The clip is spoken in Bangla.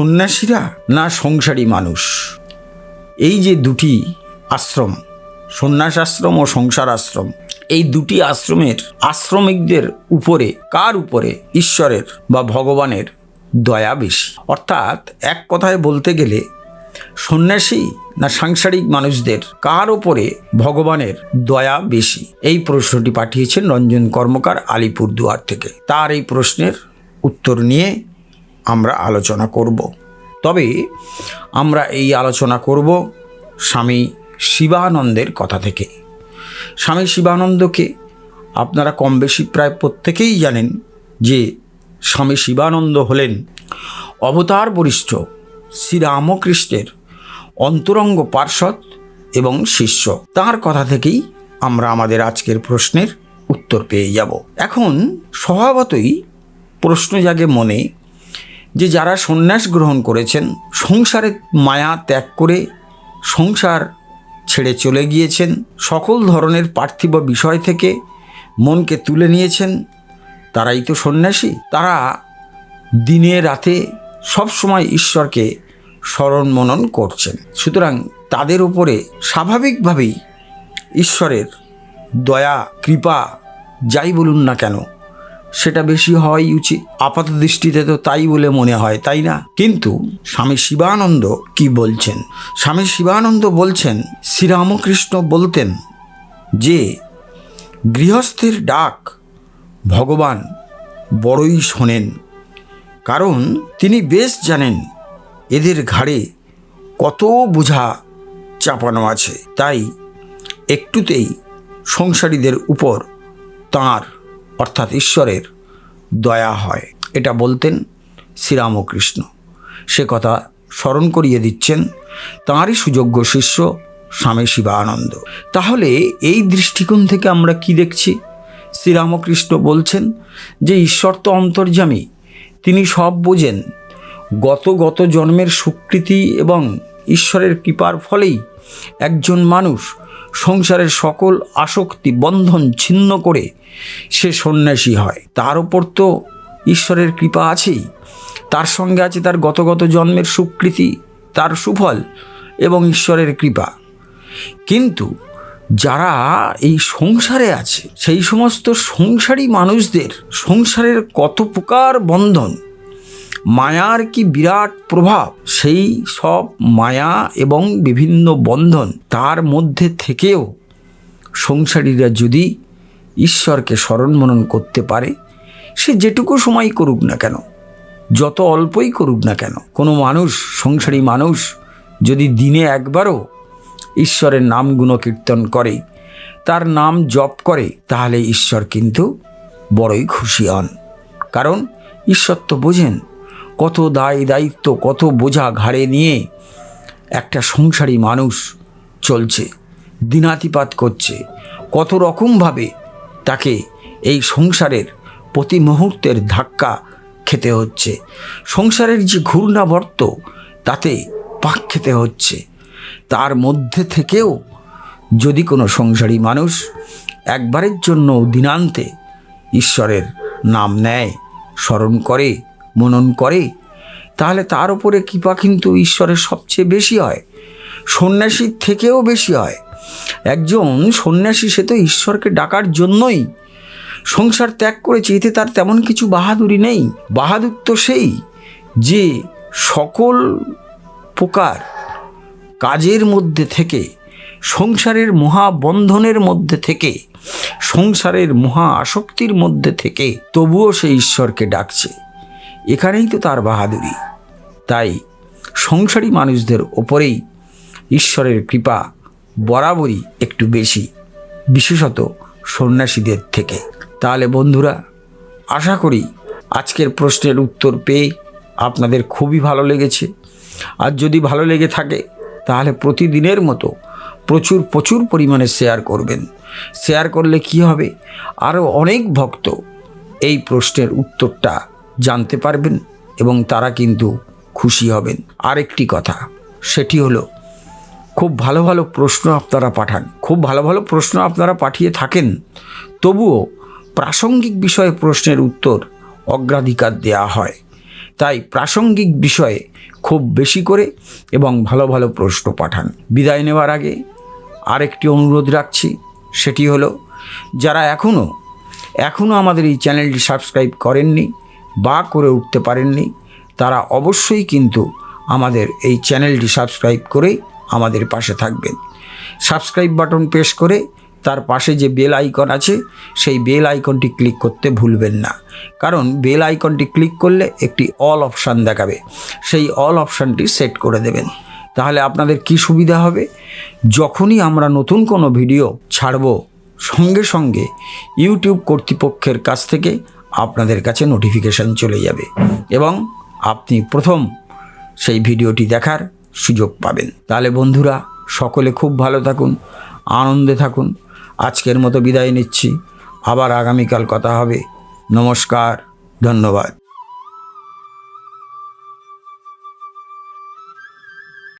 সন্ন্যাসীরা না সংসারী মানুষ? এই যে দুটি আশ্রম সন্ন্যাস আশ্রম ও সংসার আশ্রম এই দুটি আশ্রমের আশ্রমিকদের উপরে কার উপরে ঈশ্বরের বা ভগবানের দয়া বেশি? অর্থাৎ এক কথায় বলতে গেলে, সন্ন্যাসী না সাংসারিক মানুষদের কার ওপরে ভগবানের দয়া বেশি? এই প্রশ্নটি পাঠিয়েছেন রঞ্জন কর্মকার আলিপুরদুয়ার থেকে। তার এই প্রশ্নের উত্তর নিয়ে আমরা আলোচনা করব। তবে আমরা এই আলোচনা করব স্বামী শিবানন্দের কথা থেকে। স্বামী শিবানন্দকে আপনারা কম বেশি প্রায় প্রত্যেকেই জানেন যে স্বামী শিবানন্দ হলেন অবতার বরিষ্ঠ শ্রীরামকৃষ্ণের অন্তরঙ্গ পার্ষদ এবং শিষ্য। তার কথা থেকেই আমরা আমাদের আজকের প্রশ্নের উত্তর পেয়ে যাব। এখন স্বভাবতই প্রশ্ন জাগে মনে যে যারা সন্ন্যাস গ্রহণ করেছেন, সংসারের মায়া ত্যাগ করে সংসার ছেড়ে চলে গিয়েছেন, সকল ধরনের পার্থিব বিষয় থেকে মনকে তুলে নিয়েছেন, তারাই তো সন্ন্যাসী। তারা দিনে রাতে সবসময় ঈশ্বরকে স্মরণ মনন করছেন। সুতরাং তাদের উপরে স্বাভাবিকভাবেই ঈশ্বরের দয়া, কৃপা, যাই বলুন না কেন সেটা বেশি হওয়াই উচিত। আপাত দৃষ্টিতে তো তাই বলে মনে হয়, তাই না? কিন্তু স্বামী শিবানন্দ কি বলছেন? স্বামী শিবানন্দ বলছেন, শ্রীরামকৃষ্ণ বলতেন যে, গৃহস্থের ডাক ভগবান বড়ই শোনেন, কারণ তিনি বেশ জানেন এদের ঘাড়ে কত বোঝা চাপানো আছে। তাই একটুতেই সংসারীদের উপর তাঁর অর্থাৎ ঈশ্বরের দয়া হয়। এটা বলতেন শ্রীরামকৃষ্ণ। সে কথা স্মরণ করিয়ে দিচ্ছেন তাঁরই সুযোগ্য শিষ্য স্বামী শিবানন্দ। তাহলে এই দৃষ্টিকোণ থেকে আমরা কি দেখছি? শ্রীরামকৃষ্ণ বলছেন যে ঈশ্বর তো অন্তর্যামী, তিনি সব বোঝেন। গত গত জন্মের স্বীকৃতি এবং ঈশ্বরের কৃপার ফলেই একজন মানুষ সংসারের সকল আসক্তি বন্ধন ছিন্ন করে সে সন্ন্যাসী হয়। তার ওপর তো ঈশ্বরের কৃপা আছেই। তার সঙ্গে আছে তার গত গত জন্মের স্বীকৃতি তার সুফল এবং ঈশ্বরের কৃপা। কিন্তু যারা এই সংসারে আছে, সেই সমস্ত সংসারী মানুষদের, সংসারের কত প্রকার বন্ধন মায়ার কি বিরাট প্রভাব? সেই সব মায়া এবং বিভিন্ন বন্ধন তার মধ্যে থেকেও সংসারীরা যদি ঈশ্বরকে স্মরণ মনন করতে পারে, সে যেটুকু সময় করুক না কেন, যত অল্পই করুক না কেন, কোনো মানুষ, সংসারী মানুষ যদি দিনে একবারও ঈশ্বরের নাম গুণকীর্তন করে, তার নাম জপ করে, তাহলে ঈশ্বর কিন্তু বড়ই খুশি হন। কারণ ঈশ্বর তো বোঝেন কত দায় দায়িত্ব, কত বোঝা ঘাড়ে নিয়ে একটা সংসারী মানুষ চলছে, দিনাতিপাত করছে। কত রকমভাবে তাকে এই সংসারের প্রতি মুহূর্তের ধাক্কা খেতে হচ্ছে। সংসারের যে ঘূর্ণাবর্ত, তাতে পাক খেতে হচ্ছে। তার মধ্যে থেকেও যদি কোনো সংসারী মানুষ একবারের জন্য দিনান্তে ঈশ্বরের নাম নেয়, স্মরণ করে মনন করে, তাহলে তার উপরে কৃপা কিন্তু ঈশ্বরের সবচেয়ে বেশি হয়, সন্ন্যাসীর থেকেও বেশি হয়। একজন সন্ন্যাসী সে তো ঈশ্বরকে ডাকার জন্যই সংসার ত্যাগ করেছে, এতে তার তেমন কিছু বাহাদুরি নেই। বাহাদুর তো সেই যে সকল প্রকার কাজের মধ্যে থেকে, সংসারের মহাবন্ধনের মধ্যে থেকে, সংসারের মহা আসক্তির মধ্যে থেকে, তবুও সে ঈশ্বরকে ডাকছে। এখানেই তো তার বাহাদুরি। তাই সংসারী মানুষদের ওপরেই ঈশ্বরের কৃপা বরাবরই একটু বেশি, বিশেষত সন্ন্যাসীদের থেকে। তাহলে বন্ধুরা, আশা করি আজকের প্রশ্নের উত্তর পেয়ে আপনাদের খুবই ভালো লেগেছে। আর যদি ভালো লেগে থাকে, তাহলে প্রতিদিনের মতো প্রচুর প্রচুর পরিমাণে শেয়ার করবেন। শেয়ার করলে কি হবে? আরও অনেক ভক্ত এই প্রশ্নের উত্তরটা জানতে পারবেন এবং তারা কিন্তু খুশি হবেন। আরেকটি কথা, সেটি হলো, খুব ভালো ভালো প্রশ্ন আপনারা পাঠান। খুব ভালো ভালো প্রশ্ন আপনারা পাঠিয়ে থাকেন। তবুও প্রাসঙ্গিক বিষয়ে প্রশ্নের উত্তর অগ্রাধিকার দেয়া হয়। তাই প্রাসঙ্গিক বিষয়ে খুব বেশি করে এবং ভালো ভালো প্রশ্ন পাঠান। বিদায় নেওয়ার আগে আরেকটি অনুরোধ রাখছি, সেটি হলো, যারা এখনও এখনও আমাদের এই চ্যানেলটি সাবস্ক্রাইব করেননি বা করে উঠতে পারেননি, তারা অবশ্যই কিন্তু আমাদের এই চ্যানেলটি সাবস্ক্রাইব করে আমাদের পাশে থাকবেন। সাবস্ক্রাইব বাটন প্রেস করে তার পাশে যে বেল আইকন আছে, সেই বেল আইকনটি ক্লিক করতে ভুলবেন না। কারণ বেল আইকনটি ক্লিক করলে একটি অল অপশান দেখাবে। সেই অল অপশানটি সেট করে দেবেন। তাহলে আপনাদের কি সুবিধা হবে? যখনই আমরা নতুন কোনো ভিডিও ছাড়ব, সঙ্গে সঙ্গে ইউটিউব কর্তৃপক্ষের কাছ থেকে আপনাদের কাছে নোটিফিকেশান চলে যাবে এবং আপনি প্রথম সেই ভিডিওটি দেখার সুযোগ পাবেন। তাহলে বন্ধুরা, সকলে খুব ভালো থাকুন, আনন্দে থাকুন। আজকের মতো বিদায় নিচ্ছি। আবার আগামীকাল কথা হবে। নমস্কার, ধন্যবাদ।